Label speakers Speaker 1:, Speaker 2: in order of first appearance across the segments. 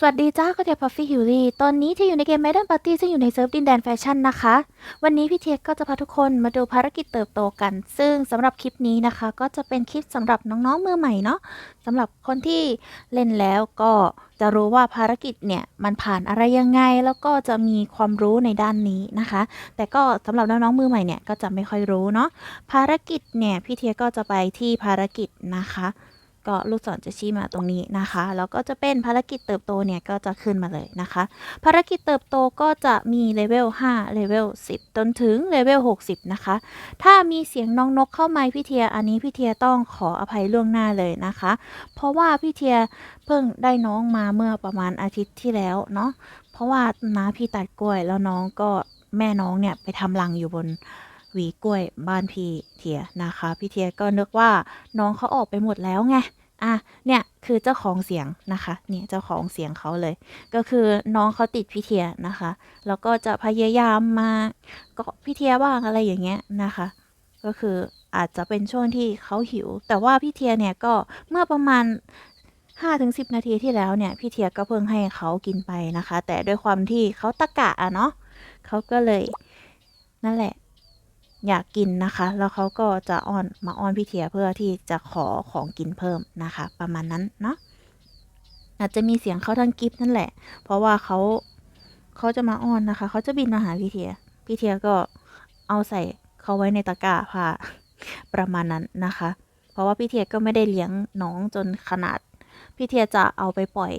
Speaker 1: สวัสดีจ้าก็เทียพัฟฟี่ฮิวลี่ตอนนี้ที่อยู่ในเกม Maiden Party ซึ่งอยู่ในเซิร์ฟดินแดนแฟชั่นนะคะ วันนี้พี่เทียก็จะพาทุกคนมาดูภารกิจเติบโตกัน ซึ่งสำหรับคลิปนี้นะคะ ก็จะเป็นคลิปสำหรับน้องๆมือใหม่เนาะสำหรับคนที่เล่นแล้วก็จะรู้ว่าภารกิจเนี่ยมันผ่านอะไรยังไง แล้วก็จะมีความรู้ในด้านนี้นะคะ แต่ก็สำหรับน้องๆมือใหม่เนี่ยก็จะไม่ค่อยรู้เนาะภารกิจเนี่ยพี่เทียก็จะไปที่ภารกิจนะคะ ก็ลูกศรจะชี้มาตรงนี้นะคะ แล้วก็จะเป็นภารกิจเติบโตเนี่ยก็จะขึ้นมาเลยนะคะ ภารกิจเติบโตก็จะมีเลเวล5เลเวล10 จนถึงเลเวล60 นะคะ ถ้ามีเสียงน้องนกเข้ามาพี่เทียอันนี้พี่เทียต้องขออภัยล่วงหน้าเลยนะคะ เพราะว่าพี่เทียเพิ่งได้น้องมาเมื่อประมาณอาทิตย์ที่แล้วเนาะ เพราะว่าน้าพี่ตัดกล้วยแล้วน้องก็แม่น้องเนี่ยไปทำรังอยู่บนหวีกล้วยบ้านพี่เทียนะคะ พี่เทียก็นึกว่าน้องเขาออกไปหมดแล้วไง อะเนี่ยคือเจ้าของเสียงนะคะเนี่ยเจ้าของเสียงเขาเลย ก็คือน้องเขาติดพี่เทียนะคะ แล้วก็จะพยายามมาเกาะพี่เทียบ้างอะไรอย่างเงี้ยนะคะ ก็คืออาจจะเป็นช่วงที่เขาหิว แต่ว่าพี่เทียเนี่ยก็เมื่อประมาณ5-10 นาทีที่แล้วเนี่ยพี่เทียก็เพิ่งให้เขากินไปนะคะ แต่ด้วยความที่เขาตะกะอะเนาะเขาก็เลยนั่นแหละ อยากกินนะคะ แล้วเขาก็จะอ้อนมาอ้อนพี่เทียเพื่อที่จะขอของกินเพิ่มนะคะ ประมาณนั้นเนาะอาจจะมีเสียงเขาทางกิฟนั่นแหละ เพราะว่าเขาเขาจะมาอ้อนนะคะ เขาจะบินมาหาพี่เทีย พี่เทียก็เอาใส่เขาไว้ในตะกร้าผ้าประมาณนั้นนะคะ เพราะว่าพี่เทียก็ไม่ได้เลี้ยงน้องจนขนาด พี่เทียจะเอาไปปล่อย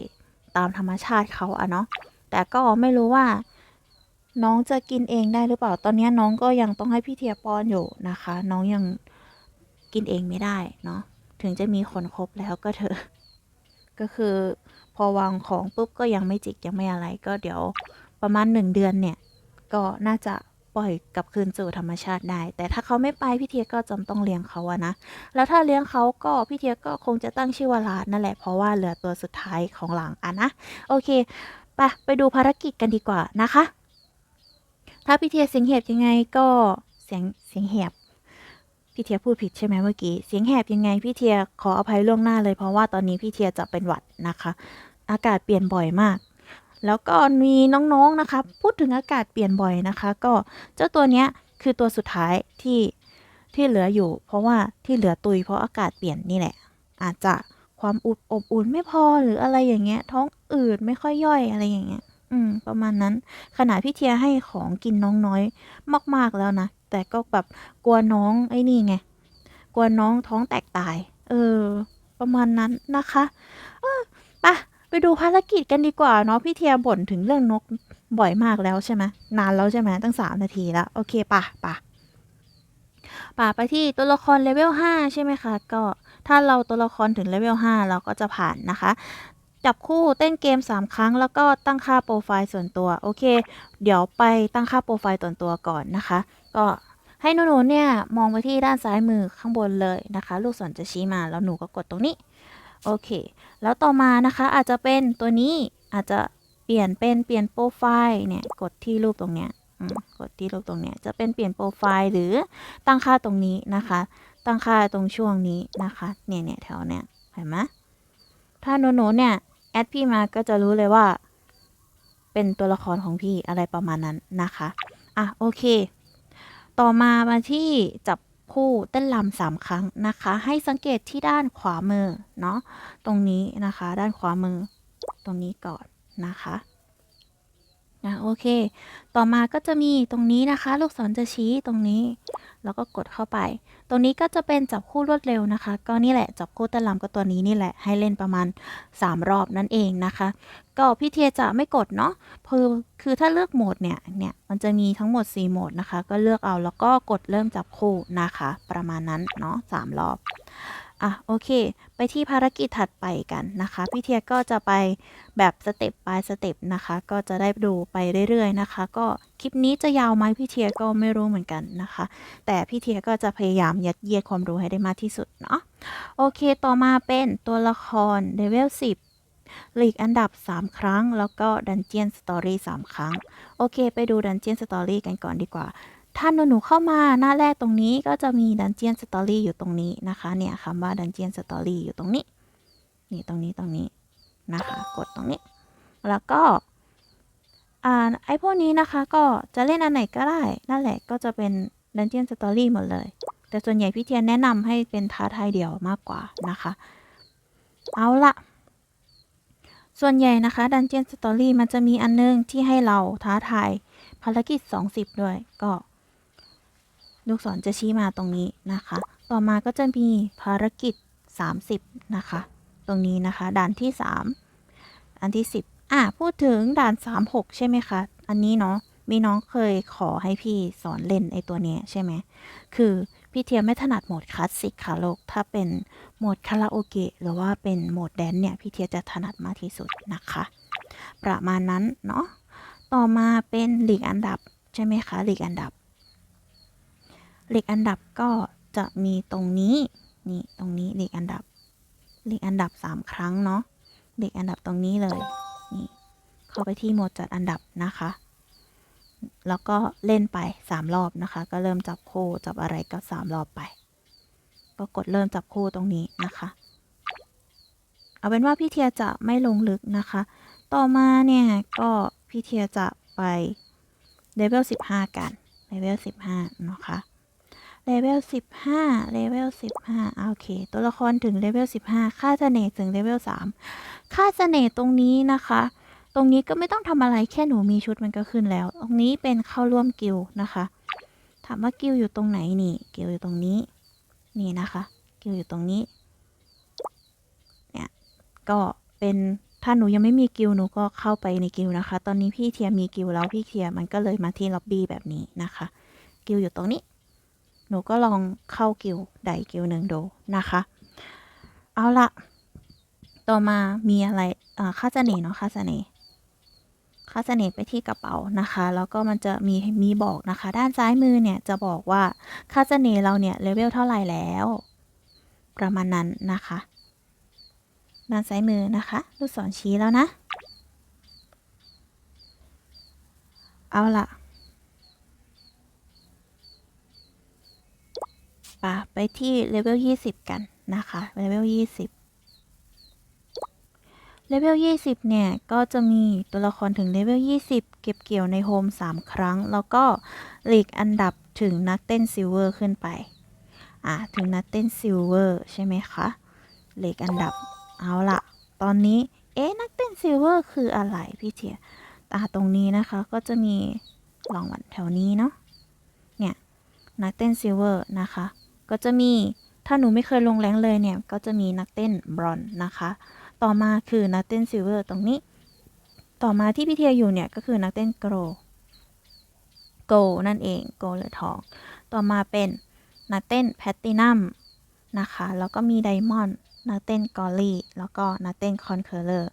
Speaker 1: ตามธรรมชาติเขาอะเนาะ แต่ก็ไม่รู้ว่า น้องจะกินเองได้หรือเปล่า ตอนนี้น้องก็ยังต้องให้พี่เทียป้อนอยู่นะคะ น้องยังกินเองไม่ได้เนาะ ถึงจะมีคนครบแล้วก็เถอะ ก็คือพอวางของปุ๊บก็ยังไม่จิกยังไม่อะไร ก็เดี๋ยวประมาณหนึ่งเดือนเนี่ย ก็น่าจะปล่อยกลับคืนสู่ธรรมชาติได้ แต่ถ้าเขาไม่ไปพี่เทียก็จำต้องเลี้ยงเขาอะนะ แล้วถ้าเลี้ยงเขาก็พี่เทียก็คงจะตั้งชื่อว่าลาดนั่นแหละ เพราะว่าเหลือตัวสุดท้ายของหลังอะนะ โอเค ไปไปดูภารกิจกันดีกว่านะคะ ถ้าพี่เทียเสียงแหบยังไงก็เสียงเสียงแหบพี่เทียพูดผิดใช่ไหมเมื่อกี้เสียงแหบยังไงพี่เทียขออภัยล่วงหน้าเลยเพราะว่าตอนนี้พี่เทียจะเป็นหวัดนะคะ อากาศเปลี่ยนบ่อยมาก แล้วก็มีน้องๆนะคะ พูดถึงอากาศเปลี่ยนบ่อยนะคะ ก็เจ้าตัวเนี้ยคือตัวสุดท้ายที่ที่เหลืออยู่ เพราะว่าที่เหลือตุยเพราะอากาศเปลี่ยนนี่แหละ อาจจะความอุดอบอุ่นไม่พอหรืออะไรอย่างเงี้ย ท้องอืดไม่ค่อยย่อยอะไรอย่างเงี้ย อืม ประมาณนั้น ขนาดพี่เทียให้ของกินน้องน้อยมาก ๆ แล้วนะ แต่ก็แบบกลัวน้องไอ้นี่ไง กลัวน้องท้องแตกตาย เออ ประมาณนั้นนะคะ เออไปไปดูภารกิจกันดีกว่าเนาะพี่เทียบ่นถึงเรื่องนกบ่อยมากแล้วใช่ไหมนานแล้วใช่ไหมตั้งสามนาทีแล้ว โอเคป่ะป่ะป่ะไปที่ตัวละครเลเวล5ใช่ไหมคะ ก็ถ้าเราตัวละครถึงเลเวล5เราก็จะผ่านนะคะ จับคู่เต้นเกม 3 ครั้ง แล้วก็ตั้งค่าโปรไฟล์ส่วนตัว โอเค เดี๋ยวไปตั้งค่าโปรไฟล์ส่วนตัวก่อนนะคะ ก็ให้หนูๆเนี่ยมองไปที่ด้านซ้ายมือข้างบนเลยนะคะ ลูกศรจะชี้มาแล้วหนูก็กดตรงนี้ โอเค แล้วต่อมานะคะอาจจะเป็นตัวนี้อาจจะเปลี่ยนเป็นเปลี่ยนโปรไฟล์เนี่ยกดที่รูปตรงเนี้ยกดที่รูปตรงเนี้ยจะเป็นเปลี่ยนโปรไฟล์หรือตั้งค่าตรงนี้นะคะ ตั้งค่าตรงช่วงนี้นะคะ เนี่ยเนี่ยแถวเนี้ยเห็นไหม ถ้าหนูๆเนี่ย แอดพี่มาก็จะรู้เลยว่า เป็นตัวละครของพี่อะไรประมาณนั้นนะคะ อะ โอเค ต่อมามาที่จับคู่เต้นลำสามครั้งนะคะ ให้สังเกตที่ด้านขวามือเนาะตรงนี้นะคะ ด้านขวามือ ตรงนี้ก่อนนะคะ นะโอเค ต่อมาก็จะมีตรงนี้นะคะ ลูกศรจะชี้ตรงนี้ แล้วก็กดเข้าไป ตรงนี้ก็จะเป็นจับคู่รวดเร็วนะคะ ก็นี่แหละจับคู่ต้นลำก็ตัวนี้นี่แหละให้เล่นประมาณ 3 รอบนั่นเองนะคะ ก็พี่เทียจะไม่กดเนาะคือคือถ้าเลือกโหมดเนี่ยเนี่ยมันจะมีทั้งหมด 4 โหมดนะคะ ก็เลือกเอาแล้วก็กดเริ่มจับคู่นะคะ ประมาณนั้นเนาะสามรอบ อะโอเค ไปที่ภารกิจถัดไปกันนะคะ พี่เทียก็จะไปแบบสเต็ป by สเต็ปนะคะ ก็จะได้ดูไปเรื่อยๆนะคะ ก็คลิปนี้จะยาวไหมพี่เทียก็ไม่รู้เหมือนกันนะคะ แต่พี่เทียก็จะพยายามยัดเยียดความรู้ให้ได้มากที่สุดเนาะโอเคต่อมาเป็นตัวละครเลเวล10ลีกอันดับ 3 ครั้ง แล้วก็ดันเจียนสตอรี่3ครั้ง โอเค ไปดูดันเจียนสตอรี่กันก่อนดีกว่า ถ้าหนูหนูเข้ามาหน้าแรกตรงนี้ก็จะมีดันเจียนสตอรี่อยู่ตรงนี้นะคะเนี่ยคำว่าดันเจียนสตอรี่อยู่ตรงนี้ นี่ตรงนี้ตรงนี้นะคะ กดตรงนี้ แล้วก็อ่าไอพวกนี้นะคะก็จะเล่นอันไหนก็ได้ นั่นแหละก็จะเป็น Dungeon Story หมดเลย แต่ส่วนใหญ่พี่เทียนแนะนำให้เป็นท้าทายเดี่ยวมากกว่านะคะ เอาละส่วนใหญ่นะคะ Dungeon Story มันจะมีอันนึงที่ให้เราท้าทายภารกิจ 20 ด้วยก็ ลูกศรจะชี้มาตรงนี้นะคะ ต่อมาก็จะมีภารกิจ 30 นะคะ ตรงนี้นะคะ ด่านที่ 3 อันที่ 10อะพูดถึงด่าน 36 ใช่ไหมคะ อันนี้เนาะมีน้องเคยขอให้พี่สอนเล่นไอตัวเนี้ยใช่ไหม คือพี่เทียมไม่ถนัดโหมดคลาสสิกค่ะลูก ถ้าเป็นโหมดคาราโอเกะหรือว่าเป็นโหมดแดนเนี่ย พี่เทียจะถนัดมากที่สุดนะคะ ประมาณนั้นเนาะ ต่อมาเป็นหลีกอันดับใช่ไหมคะหลีกอันดับ หลีกอันดับก็จะมีตรงนี้ นี่ตรงนี้หลีกอันดับหลีกอันดับ 3 ครั้งเนาะหลีกอันดับตรงนี้เลย นี่ เข้าไปที่โหมดจัดอันดับนะคะ แล้วก็เล่นไป 3 รอบนะคะ ก็เริ่มจับคู่จับอะไรก็ 3 รอบไป ก็กดเริ่มจับคู่ตรงนี้นะคะ เอาเป็นว่าพี่เทียจะไม่ลงลึกนะคะ ต่อมาเนี่ยก็พี่เทียจะไปเลเวล15 กันเลเวล15นะคะ เลเวล15 เลเวล15อ่าโอเค ตัวละครถึงเลเวล15 ค่าเสน่ห์ถึงเลเวล3 ค่าเสน่ห์ตรงนี้นะคะ ตรงนี้ก็ไม่ต้องทำอะไรแค่หนูมีชุดมันก็ขึ้นแล้ว ตรงนี้เป็นเข้าร่วมกิลนะคะ ถามว่ากิลอยู่ตรงไหนนี่ กิลอยู่ตรงนี้ นี่นะคะ กิลอยู่ตรงนี้ เนี่ย ก็เป็นถ้าหนูยังไม่มีกิลหนูก็เข้าไปในกิลนะคะ ตอนนี้พี่เทียมีกิลแล้วพี่เทียมันก็เลยมาที่ล็อบบี้แบบนี้นะคะ กิลอยู่ตรงนี้ หนูก็ลองเข้ากิลด์ใดกิลด์หนึ่งดูนะคะ เอาละต่อมามีอะไรอ่าค่าเสน่ห์เนาะค่าเสน่ห์ค่าเสน่ห์ไปที่กระเป๋านะคะ แล้วก็มันจะมีมีบอกนะคะ ด้านซ้ายมือเนี่ยจะบอกว่าค่าเสน่ห์เราเนี่ยเลเวลเท่าไหร่แล้ว ประมาณนั้นนะคะ ด้านซ้ายมือนะคะลูกศรชี้แล้วนะ เอาละ ปะไปที่เลเวล20 กันนะคะเลเวล20เลเวล20 เนี่ย ก็จะมีตัวละครถึงเลเวล20 เก็บเกี่ยวในโฮม 3 ครั้ง แล้วก็หลีกอันดับถึงนักเต้นซิลเวอร์ขึ้นไป อ่า ถึงนักเต้นซิลเวอร์ใช่ไหมคะหลีกอันดับเอาละตอนนี้ เอ๊ะ นักเต้นซิลเวอร์คืออะไรพี่เทียตาตรงนี้นะคะก็จะมีรางวัลแถวนี้เนาะเนี่ยนักเต้นซิลเวอร์นะคะ ก็จะมีถ้าหนูไม่เคยลงแรงเลยเนี่ย ก็จะมีนักเต้นบรอนนะคะ ต่อมาคือนักเต้นซิลเวอร์ตรงนี้ ต่อมาที่พี่เทียอยู่เนี่ยก็คือนักเต้นโกลโกลนั่นเองโกลหรือทอง ต่อมาเป็นนักเต้นแพตตินัมนะคะ แล้วก็มีไดมอนด์นักเต้นกอลลี่ แล้วก็นักเต้นคอนเคอร์เลอร์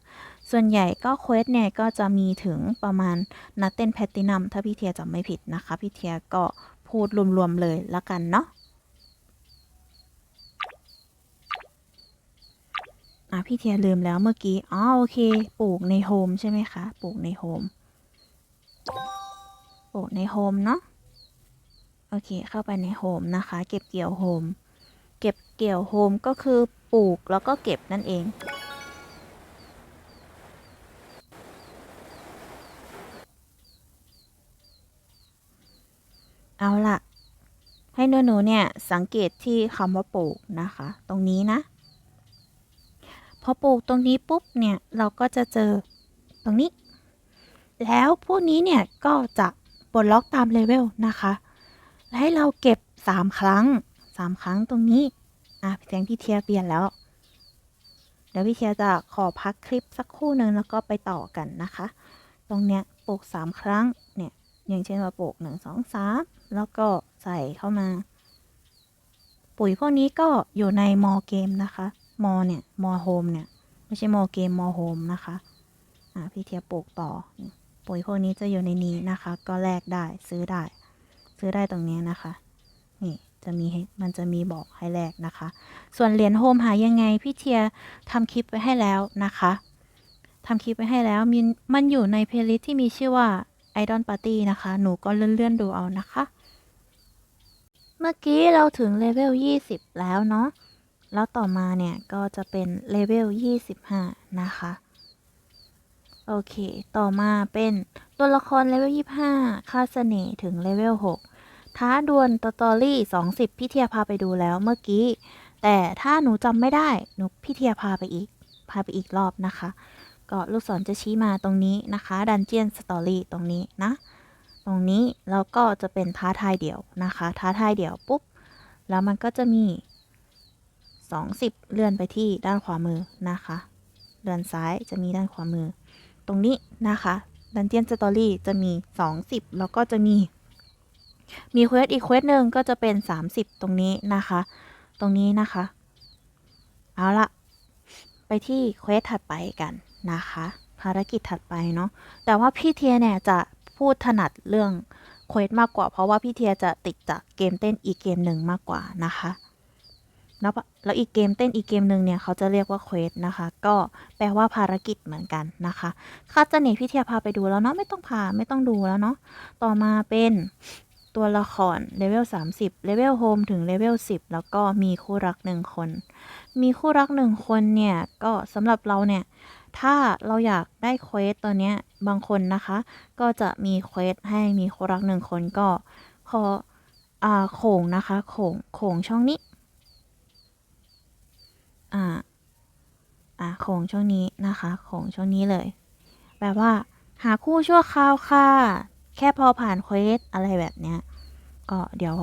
Speaker 1: ส่วนใหญ่ก็เควสเนี่ยก็จะมีถึงประมาณนักเต้นแพตตินัมถ้าพี่เทียจำไม่ผิดนะคะ พี่เทียก็พูดรวมๆเลยละกันเนาะ อะพี่เทียลืมแล้วเมื่อกี้ อ๋อโอเค ปลูกในโฮมใช่ไหมคะ ปลูกในโฮม ปลูกในโฮมเนาะ โอเค เข้าไปในโฮมนะคะ เก็บเกี่ยวโฮม เก็บเกี่ยวโฮมก็คือปลูกแล้วก็เก็บนั่นเองเอาล่ะให้นูหนูๆเนี่ยสังเกตที่คำว่าปลูกนะคะ ตรงนี้นะ พอปลูกตรงนี้ปุ๊บเนี่ยเราก็จะเจอตรงนี้ แล้วพวกนี้เนี่ยก็จะปลดล็อกตามเลเวลนะคะและให้เราเก็บ 3 ครั้ง 3 ครั้งตรงนี้ อะพี่แจงพี่เทียเปลี่ยนแล้ว เดี๋ยวพี่เทียจะขอพักคลิปสักครู่หนึ่งแล้วก็ไปต่อกันนะคะ ตรงเนี้ยปลูก 3 ครั้ง เนี่ย อย่างเช่นว่าปลูก 1 2 3 แล้วก็ใส่เข้ามา ปุ๋ยพวกนี้ก็อยู่ในมอเกมนะคะ มอเนี่ยมอโฮมเนี่ยไม่ใช่มอเกมมอโฮมนะคะ อ่าพี่เทียปลูกต่อ ปุ๋ยพวกนี้จะอยู่ในนี้นะคะ ก็แลกได้ซื้อได้ ซื้อได้ตรงนี้นะคะ นี่จะมีให้มันจะมีบอกให้แลกนะคะ ส่วนเหรียญโฮมหายังไงพี่เทียทำคลิปไว้ให้แล้วนะคะทำคลิปไว้ให้แล้วมีมันอยู่ในเพลย์ลิสต์ที่มีชื่อว่า Idol Party นะคะ หนูก็เลื่อนๆดูเอานะคะ เมื่อกี้เราถึงเลเวล 20 แล้วเนาะ แล้วต่อมาเนี่ย ก็จะเป็นเลเวล 25 นะคะ โอเค ต่อมาเป็นตัวละครเลเวล 25 ค่าเสน่ห์ถึงเลเวล 6 ท้าดวลตอตอรี่ 20 พี่เทียพาไปดูแล้วเมื่อกี้ แต่ถ้าหนูจำไม่ได้ หนูพี่เทียพาไปอีก พาไปอีกรอบนะคะ ก็ลูกศรจะชี้มาตรงนี้นะคะ ดันเจียนสตอรี่ตรงนี้นะ ตรงนี้แล้วก็จะเป็นท้าทายเดี่ยวนะคะ ท้าทายเดี่ยวปุ๊บ แล้วมันก็จะมี 20 เลื่อนไปที่ด้านขวามือนะคะ เลื่อนซ้ายจะมีด้านขวามือ ตรงนี้นะคะดันเจียนสตอรี่จะมี 20 แล้วก็จะมี มีเควสอีกเควสหนึ่งก็จะเป็น 30 ตรงนี้นะคะ ตรงนี้นะคะ เอาละไปที่เควสถัดไปกันนะคะ ภารกิจถัดไปเนาะแต่ว่าพี่เทียเนี่ยจะพูดถนัดเรื่องเควสมากกว่า เพราะว่าพี่เทียจะติดจากเกมเต้นอีกเกมหนึ่งมากกว่านะคะ แล้วปะแล้วอีกเกมเต้นอีกเกมหนึ่งเนี่ยเขาจะเรียกว่าเควสนะคะ ก็แปลว่าภารกิจเหมือนกันนะคะคาดเสน่ห์พี่เทียพาไปดูแล้วเนาะไม่ต้องพาไม่ต้องดูแล้วเนาะต่อมาเป็นตัวละครเลเวล30เลเวลโฮมถึงเลเวล10 แล้วก็มีคู่รักหนึ่งคน มีคู่รักหนึ่งคนเนี่ย ก็สำหรับเราเนี่ย ถ้าเราอยากได้เควสตัวเนี้ยบางคนนะคะ ก็จะมีเควสให้มีคู่รักหนึ่งคนก็ขออ่าโขงนะคะโขงโขงช่องนี้ อ่าอ่าโขงช่องนี้นะคะโขงช่องนี้เลย แบบว่าหาคู่ชั่วคราวค่ะ แค่พอผ่านเควสอะไรแบบเนี้ย ก็เดี๋ยว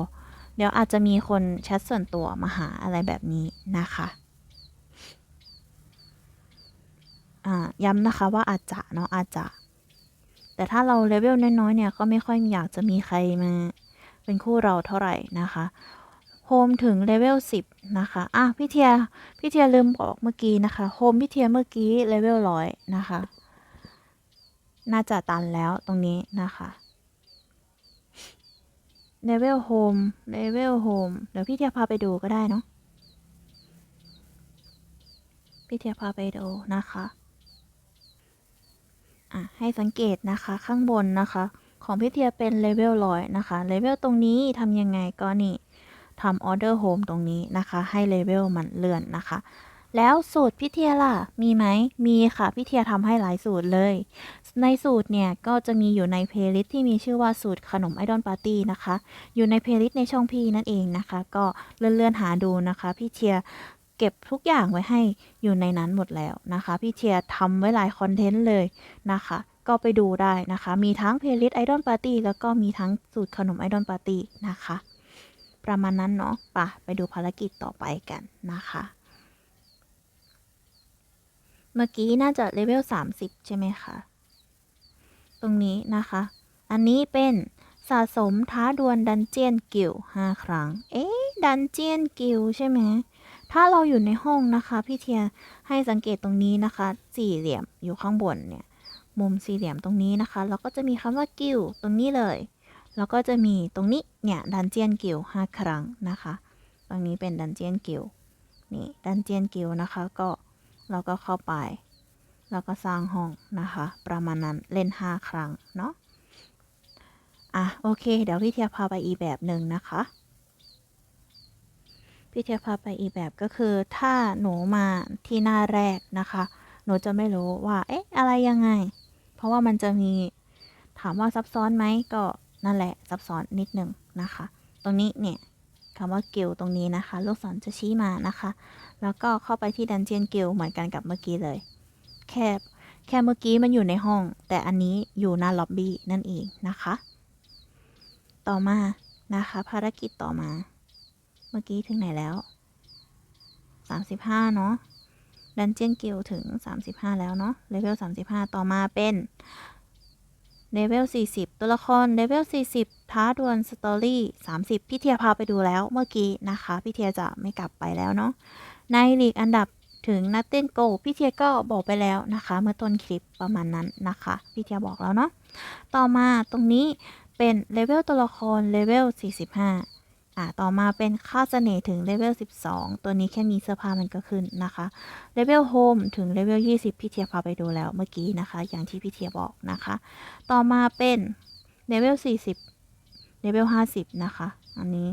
Speaker 1: เดี๋ยวอาจจะมีคนแชทส่วนตัวมาหาอะไรแบบนี้นะคะอ่าย้ำนะคะว่าอาจจะเนาะอาจจะ แต่ถ้าเราเลเวลน้อยๆเนี่ย ก็ไม่ค่อยอยากจะมีใครมา เป็นคู่เราเท่าไหร่นะคะ โฮมถึงเลเวล10 นะคะ อะพี่เทียพี่เทียลืมบอกเมื่อกี้นะคะโฮมพี่เทียเมื่อกี้เลเวลร้อยนะคะ น่าจะตันแล้วตรงนี้นะคะเลเวลโฮมเลเวลโฮมเดี๋ยวพี่เทียพาไปดูก็ได้เนาะพี่เทียพาไปดูนะคะอะให้สังเกตนะคะข้างบนนะคะ ของพี่เทียเป็นเลเวลร้อยนะคะเลเวลตรงนี้ทำยังไงก็นี่ ทำออเดอร์โฮมตรงนี้นะคะ ให้เลเวลมันเลื่อนนะคะ แล้วสูตรพี่เทียล่ะ มีไหม มีค่ะพี่เทียทำให้หลายสูตรเลย ในสูตรเนี่ย ก็จะมีอยู่ในเพลย์ลิสต์ที่มีชื่อว่าสูตรขนมไอดอลปาร์ตี้นะคะ อยู่ในเพลย์ลิสต์ในช่องพี่นั่นเองนะคะ ก็เลื่อนๆหาดูนะคะพี่เทียเก็บทุกอย่างไว้ให้อยู่ในนั้นหมดแล้วนะคะ พี่เทียทำไว้หลายคอนเทนต์เลยนะคะ ก็ไปดูได้นะคะ มีทั้งเพลย์ลิสต์ไอดอลปาร์ตี้แล้วก็มีทั้งสูตรขนมไอดอลปาร์ตี้นะคะ ประมาณนั้นเนาะปะไปดูภารกิจต่อไปกันนะคะ เมื่อกี้น่าจะเลเวล 30 ใช่ไหมคะ ตรงนี้นะคะ อันนี้เป็นสะสมท้าดวลดันเจียนกิล5ครั้ง เอ๊ะ ดันเจียนกิลใช่ไหม ถ้าเราอยู่ในห้องนะคะ พี่เทียให้สังเกตตรงนี้นะคะ สี่เหลี่ยมอยู่ข้างบนเนี่ย มุมสี่เหลี่ยมตรงนี้นะคะแล้วก็จะมีคำว่ากิลตรงนี้เลย แล้วก็จะมีตรงนี้เนี่ยดันเจียนกิล5ครั้งนะคะ ตรงนี้เป็นดันเจียนกิลนี่ดันเจียนกิลนะคะก็เราก็เข้าไป แล้วก็สร้างห้องนะคะ ประมาณนั้นเล่น 5 ครั้งเนาะอะโอเค เดี๋ยวพี่เทียพาไปอีแบบหนึ่งนะคะพี่เทียพาไปอีแบบก็คือถ้าหนูมาที่หน้าแรกนะคะ หนูจะไม่รู้ว่าเอ๊ะอะไรยังไง เพราะว่ามันจะมีถามว่าซับซ้อนไหมก็ นั่นแหละซับซ้อนนิดหนึ่งนะคะ ตรงนี้เนี่ยคำว่าเกลตรงนี้นะคะ ลูกศรจะชี้มานะคะ แล้วก็เข้าไปที่ดันเจียนเกลเหมือนกันกับเมื่อกี้เลย แค่แค่เมื่อกี้มันอยู่ในห้อง แต่อันนี้อยู่หน้าล็อบบี้นั่นเองนะคะ ต่อมานะคะ ภารกิจต่อมา เมื่อกี้ถึงไหนแล้ว 35 เนาะดันเจียนเกลถึง 35 แล้วเนาะเลเวล35 ต่อมาเป็น เลเวล 40 ตัวละครเลเวล 40 ท้าดวลสตอรี่ 30 พี่เทียพาไปดูแล้วเมื่อกี้นะคะ พี่เทียจะไม่กลับไปแล้วเนาะ ในลีกอันดับถึงนัตเต้นโกพี่เทียก็บอกไปแล้วนะคะ เมื่อต้นคลิปประมาณนั้นนะคะ พี่เทียบอกแล้วเนาะ ต่อมาตรงนี้เป็นเลเวลตัวละครเลเวล 45 อ่าต่อมาเป็นค่าเสน่ห์ถึงเลเวล 12 ตัวนี้แค่มีเสื้อผ้ามันก็ขึ้นนะคะเลเวลโฮมถึงเลเวล 20 พี่เทียพาไปดูแล้วเมื่อกี้นะคะ อย่างที่พี่เทียบอกนะคะ ต่อมาเป็นเลเวล 40เลเวล 50 นะคะ อันนี้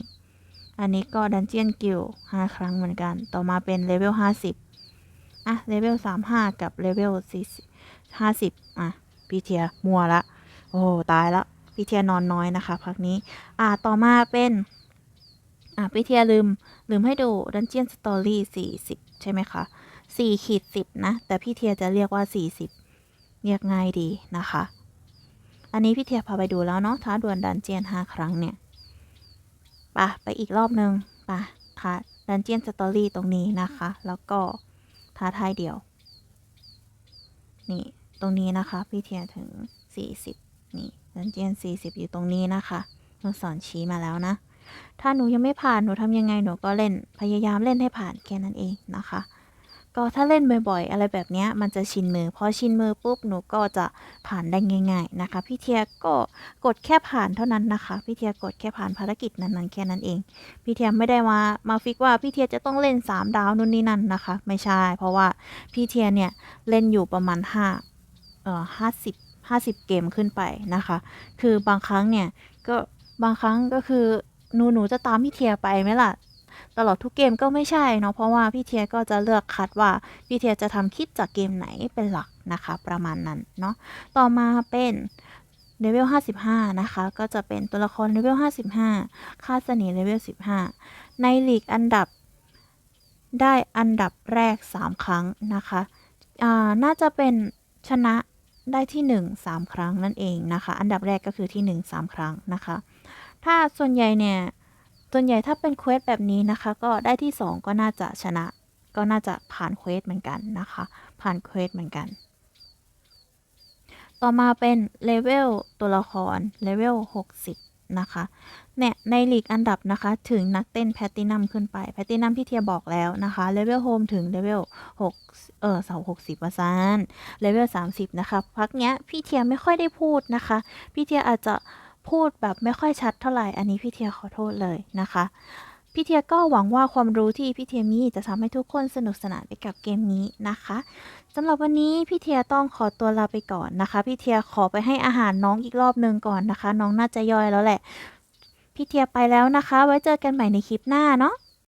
Speaker 1: อันนี้ก็ดันเจียนกิล5ครั้งเหมือนกัน ต่อมาเป็นเลเวล 50อะเลเวลสามห้ากับเลเวลสี่ห้าสิบอะพี่เทียมัวละ โอ้ตายละพี่เทียนอนน้อยนะคะพักนี้ อะต่อมาเป็น อะพี่เทียลืม ลืมให้ดู Dungeon Story 40ใช่ไหมคะ4ขีด10นะ แต่พี่เทียจะเรียกว่า40เรียกง่ายดีนะคะ อันนี้พี่เทียพาไปดูแล้วเนาะท้าดวลดันเจียน5ครั้งเนี่ยปะไปอีกรอบนึงปะท้าดันเจียนสตอรี่ตรงนี้นะคะ แล้วก็ท้าทายเดียว นี่ตรงนี้นะคะ พี่เทียถึง 40 นี่ดันเจียน40 อยู่ตรงนี้นะคะเราสอนชี้มาแล้วนะ ถ้าหนูยังไม่ผ่านหนูทำยังไงหนูก็เล่นพยายามเล่นให้ผ่านแค่นั้นเองนะคะ ก็ถ้าเล่นบ่อยๆ อะไรแบบนี้มันจะชินมือพอชินมือปุ๊บหนูก็จะผ่านได้ง่าย ๆนะคะ พี่เทียก็กดแค่ผ่านเท่านั้นนะคะ พี่เทียกดแค่ผ่านภารกิจนั้นๆแค่นั้นเอง พี่เทียไม่ได้มามาฟิกว่าพี่เทียจะต้องเล่น 3 ดาวนู่นนี่นั่นนะคะ ไม่ใช่ เพราะว่าพี่เทียเนี่ยเล่นอยู่ประมาณ5เอ่อ50 50 เกมขึ้นไปนะคะ คือบางครั้งเนี่ยก็บางครั้งก็คือ หนูหนูจะตามพี่เทียไปไหมล่ะ ตลอดทุกเกมก็ไม่ใช่เนาะเพราะว่าพี่เทียก็จะเลือกคัดว่าพี่เทียจะทำคลิปจากเกมไหนเป็นหลักนะคะ ประมาณนั้นเนาะต่อมาเป็นเลเวล 55 นะคะ ก็จะเป็นตัวละครเลเวล 55 ค่าเสน่ห์เลเวล 15 ในลีกอันดับได้อันดับแรก 3 ครั้งนะคะอ่าน่าจะเป็นชนะได้ที่ 1 3 ครั้งนั่นเองนะคะ อันดับแรกก็คือที่ 1 3 ครั้งนะคะ ถ้าส่วนใหญ่เนี่ย ส่วนใหญ่ถ้าเป็นเควสแบบนี้นะคะ ก็ได้ที่ 2 ก็น่าจะชนะ ก็น่าจะผ่านเควสเหมือนกันนะคะ ผ่านเควสเหมือนกัน ต่อมาเป็นเลเวลตัวละครเลเวล60 นะคะ เนี่ยในลีกอันดับนะคะ ถึงนักเต้นแพตตินัมขึ้นไป แพตตินัมพี่เทียบอกแล้วนะคะเลเวลโฮมถึงเลเวล6เออเสา60ว่าซานเลเวล30 นะคะ พักเนี้ยพี่เทียไม่ค่อยได้พูดนะคะ พี่เทียอาจจะ พูดแบบไม่ค่อยชัดเท่าไหร่ อันนี้พี่เทียขอโทษเลยนะคะ พี่เทียก็หวังว่าความรู้ที่พี่เทียมีจะทำให้ทุกคนสนุกสนานไปกับเกมนี้นะคะสำหรับวันนี้พี่เทียต้องขอตัวลาไปก่อนนะคะ พี่เทียขอไปให้อาหารน้องอีกรอบหนึ่งก่อนนะคะ น้องน่าจะย่อยแล้วแหละ พี่เทียไปแล้วนะคะ ไว้เจอกันใหม่ในคลิปหน้าเนาะ